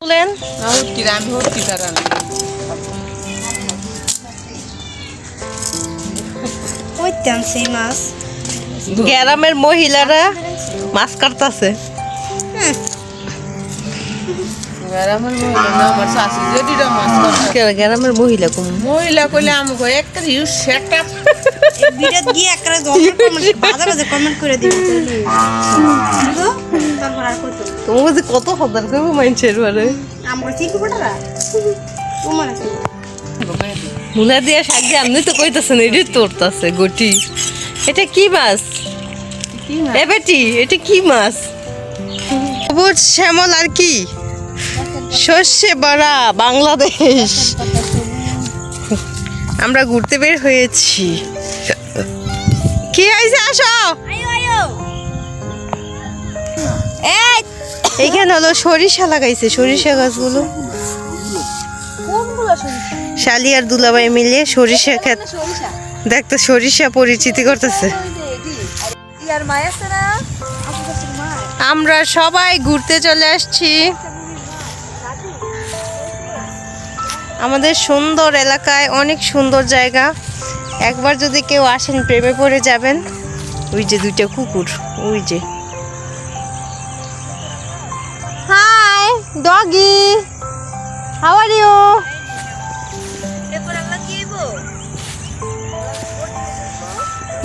বলেন। আমি সেই মাছ। গ্রামের মহিলারা মাছ কাটতাছে। কে- গ্রামের মহিলা কোন? মহিলা কইলে আমাকে একটা ইউ সেট। আপ ভিডিও গিয়ে একটা কমেন্ট করে দিবি। বুঝলো তারপর কত কত হাজার করব মাইনছের বারে আমরা চিকু বটারা তোমার কি মুনা দিয়া শাক দিয়ে আপনি তো কইতাছেন এটি তোরতাছে গটি। এটা কি মাছ? এ বেটি এটা কি মাছ? সবুজ শ্যামল আর কি? শস্যে বড়া বাংলাদেশ। আমরা ঘুরতে বের হয়েছি। কি হয়েছে আসো। এইখানে হলো সরিষা লাগাইছে সরিষা গাছগুলো। শালি আর দুলাভাই মিলে সরিষা খেত দেখতে সরিষা পরিচিতি করতেছে। আমরা সবাই ঘুরতে চলে আসছি। আমাদের সুন্দর এলাকায় অনেক সুন্দর জায়গা। একবার যদি কেউ আসেন প্রেমে পড়ে যাবেন। ওই যে দুইটা কুকুর ওই যে। ডগি হাউ আর ইউ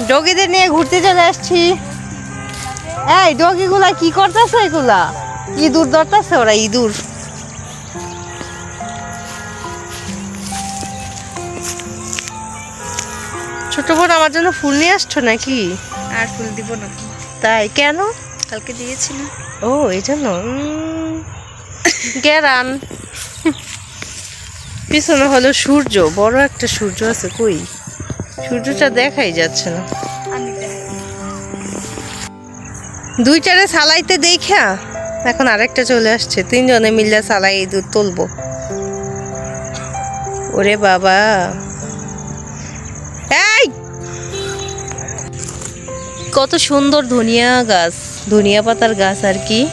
ডগিদের নিয়ে ঘুরতে চলে আসছি। এই ডগিগুলা কি করতেছে এগুলা? ইঁদুর ধরতেছে ওরা ইঁদুর। ছোট বোন আমার জন্য ফুল নিয়ে আসছো নাকি? আর ফুল দিব না। তাই কেন? কালকে দিয়েছি না ও এই জন্য? গেরান। পিছনে হলো সূর্য, বড় একটা সূর্য আছে কই? সূর্যটা দেখাই যাচ্ছে না। দুইটারে সালাইতে দেখা, এখন আরেকটা চলে আসছে। তিনজনে মিলে সালাই দুধ তুলবো। ওরে বাবা। এই! কত সুন্দর ধনিয়া গাছ, ধনিয়া পাতার গাছ আর কি।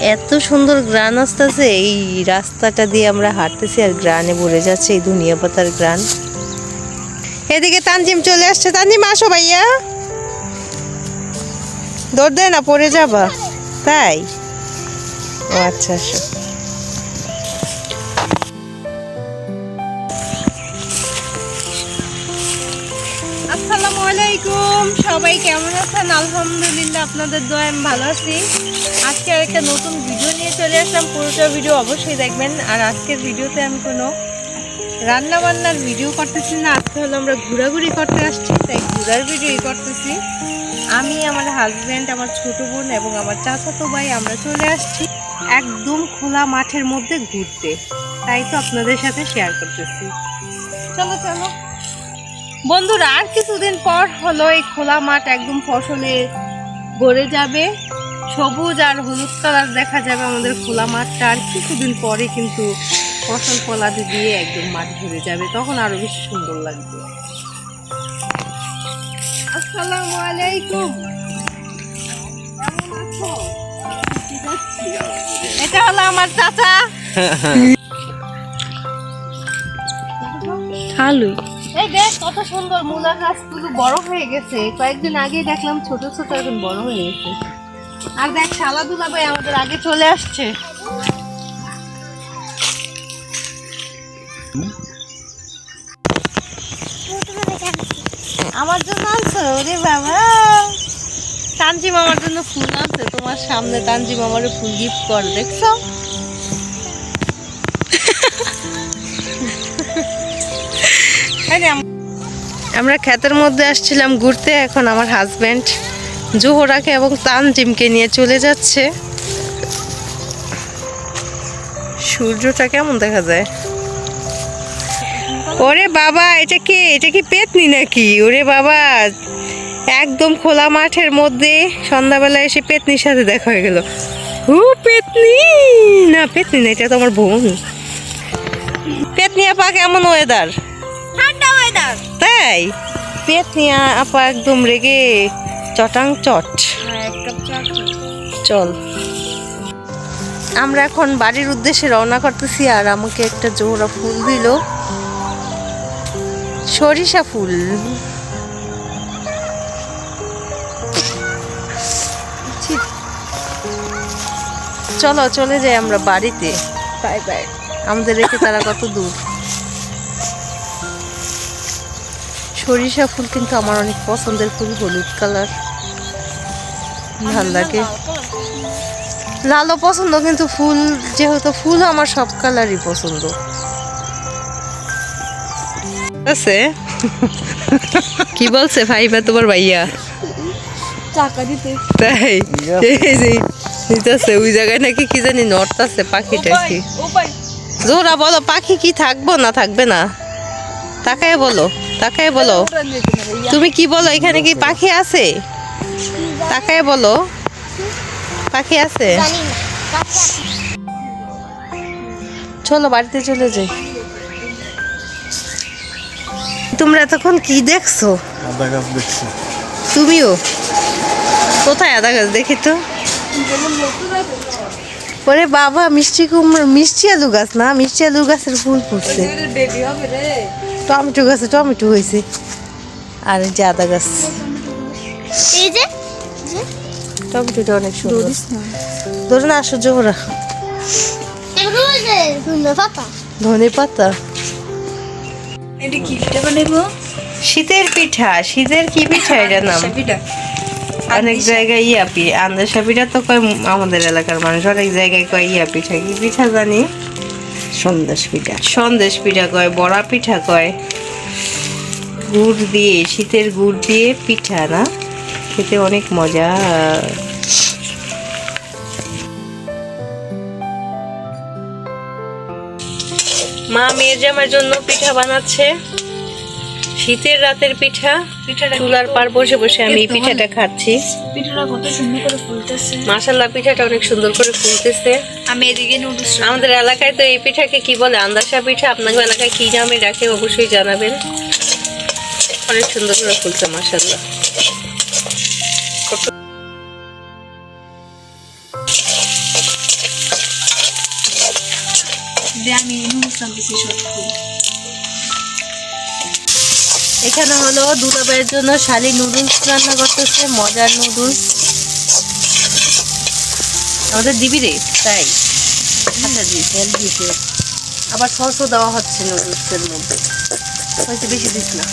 এত সুন্দর গ্রান আসতেছে, এই রাস্তাটা দিয়ে আমরা হাঁটতেছি আর গ্রানে ভরে যাচ্ছে এই ধনিয়া পাতার গ্রান। এদিকে তানজিম চলে আসছে। তানজিম, আসো ভাইয়া। দৌড় দেয় না, পড়ে যাবা। তাই? ও আচ্ছা আসো। আলাইকুম সবাই, কেমন আছেন? আলহামদুলিল্লাহ, আপনাদের দোয়া আমি ভালো আছি। আজকে আর একটা নতুন ভিডিও নিয়ে চলে আসলাম। পুরোটা ভিডিও অবশ্যই দেখবেন। আর আজকের ভিডিওতে আমি কোনো রান্না বান্নার ভিডিও করতেছি না। আজকে হলো আমরা ঘোরাঘুরি করতে আসছি, তাই ঘোরার ভিডিওই করতেছি। আমি, আমার হাজব্যান্ড আমার ছোট বোন এবং আমার চাচাতো ভাই আমরা চলে আসছি একদম খোলা মাঠের মধ্যে ঘুরতে। তাই তো আপনাদের সাথে শেয়ার করতেছি। চলো চলো। বন্ধুরা আর কিছুদিন পর হলো এই খোলা মাঠ একদম ফসলে গড়ে যাবে। সবুজ আর হলুদ কালার দেখা যাবে আমাদের খোলা মাঠটা। আর কিছুদিন পরে কিন্তু ফসল ফলাদি দিয়ে একদম মাঠ ভরে যাবে। তখন আরও বেশি সুন্দর লাগবে। আসসালামু আলাইকুম। এটা হলো আমার চাচা। আলু এই দেখ কত সুন্দর গাছগুলো বড় হয়ে গেছে। কয়েকদিন আগেই দেখলাম ছোট ছোট এখন বড় হয়ে গেছে। আর দেখ আমাদের আগে চলে আসছে। আমার জন্য আনছো? ওরে বাবা। তানজিম আমার জন্য ফুল আনছে। তোমার সামনে তানজিম আমার ফুল গিফট করে, দেখছ? আমরা ক্ষেতের মধ্যে আসছিলাম ঘুরতে, এখন আমার হাজবেন্ড জোহরাকে এবং তানজিমকে নিয়ে চলে যাচ্ছে। সূর্যটা কেমন দেখা যায়? ওরে বাবা, এটা কি? এটা কি পেতনি নাকি? ওরে বাবা, একদম খোলা মাঠের মধ্যে সন্ধ্যাবেলা এসে পেতনির সাথে দেখা হয়ে গেল। হু পেতনি! না পেতনি না, এটা তো আমার বোন। পেতনি আপা, কেমন ওয়েদার তাই? পেতনিয়া আপা একদম রেগে চটাং চট। এক চল। আমরা এখন বাড়ির উদ্দেশ্যে রওনা করতেছি আর আমাকে একটা জোড়া ফুল দিল। সরিষা ফুল। চলো চলে যাই আমরা বাড়িতে। Bye bye. আমাদের রেখে তারা কত দূর। সরিষা ফুল কিন্তু আমার অনেক পছন্দের ফুল হলুদ কালার। ভালো লাগে। লালও পছন্দ কিন্তু ফুল যেহেতু ফুল আমার সব কালারই পছন্দ। আছে? কি বলছে ভাইবা তোমার ভাইয়া? টাকা দিতে। তাই? এই যে নিতেছে ওই জায়গায় নাকি কি জানি নর্থ আছে পাখিটা কি জোরা বলো পাখি কি থাকব না থাকবে না? তাকায় বলো তাকায় বলো। তুমি কি বলো এখানে কি পাখি আছে? তাকায় বলো। পাখি আছে? চলো বাড়িতে চলে যাই। তোমরা এতক্ষণ কি দেখছ? আদা গাছ দেখছি। তুমিও? কোথায় আদা গাছ দেখি তো? ওরে বাবা মিষ্টি কুমড়ো মিষ্টি আলু গাছ না মিষ্টি আলু গাছের ফুল ফুটছে। বেবি হবে রে। টমেটো গাছে টমেটো হয়েছে। আর এই যে আদা গাছ। এই যে টমেটোটা অনেক সুন্দর। ধরুন আসো জোহরা ধনে পাতা। এটা কি পিঠা শীতের পিঠা শীতের কি পিঠা এটা নাম? পিঠা। অনেক জায়গায় ইয়া পিঠা আন্দাসা পিঠা তো কয় আমাদের এলাকার মানুষ অনেক জায়গায় কয় ইয়া পিঠা। কি পিঠা জানি? সন্দেশ পিঠা। সন্দেশ পিঠা কয়, বড়া পিঠা কয়? গুড় দিয়ে, শীতের গুড় দিয়ে পিঠা, না? খেতে অনেক মজা। মা মেয়ের জামার জন্য পিঠা বানাচ্ছে। শীতের রাতের পিঠা চুলার পার বসে বসে আমি এই পিঠাটা খাচ্ছি। পিঠাটা কত সুন্দর করে ফুলতেছে। মাসাল্লাহ পিঠাটা অনেক সুন্দর করে ফুলতেছে। আমি এদিকে নুডলস আমাদের এলাকায় তো এই পিঠাকে কি বলে আন্দাসা পিঠা? আপনাদের এলাকায় কি নামে রাখে অবশ্যই জানাবেন। অনেক সুন্দর করে ফুলছে মাসাল্লাহ আমি নুডলস আনতেছি সত্যি। এখানে হলো দুলাবের জন্য শালি নুডলস রান্না করতেছে মজার নুডলস। আমাদের দিবি রে তাই? আচ্ছা দি তেল দিতে আবার সসও দেওয়া হচ্ছে নুডলসের মধ্যে। হয়তো বেশি দিস না।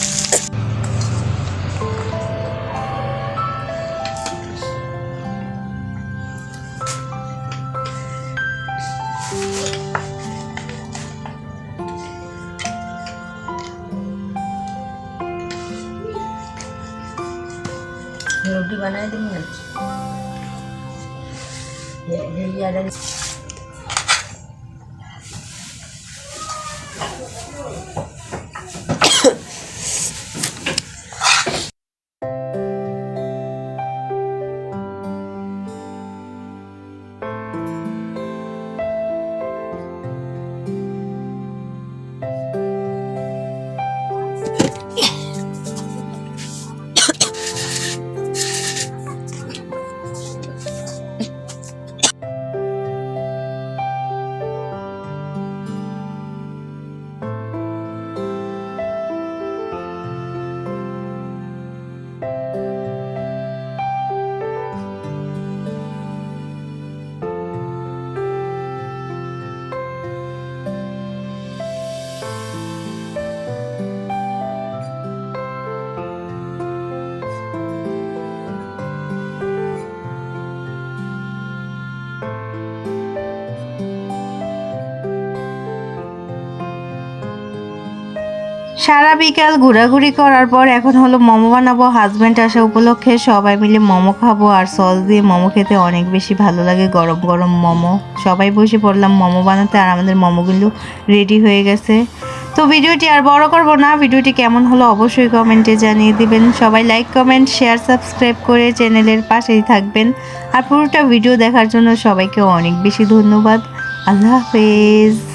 balaydım ya. Yerden Thank you. সারা বিকাল ঘোরাঘুরি করার পর এখন হলো মোমো বানাবো হাজব্যান্ড আসা উপলক্ষে, সবাই মিলে মোমো খাব আর সস দিয়ে মোমো খেতে অনেক বেশি ভালো লাগে, গরম গরম মোমো। সবাই বসে পড়লাম মোমো বানাতে আর আমাদের মোমোগুলো রেডি হয়ে গেছে। তো ভিডিওটি আর বড় করব না, ভিডিওটি কেমন হলো অবশ্যই কমেন্টে জানিয়ে দিবেন। সবাই লাইক কমেন্ট শেয়ার সাবস্ক্রাইব করে চ্যানেলের পাশেই থাকবেন। আর পুরোটা ভিডিও দেখার জন্য সবাইকে অনেক বেশি ধন্যবাদ। আল্লাহ হাফেজ।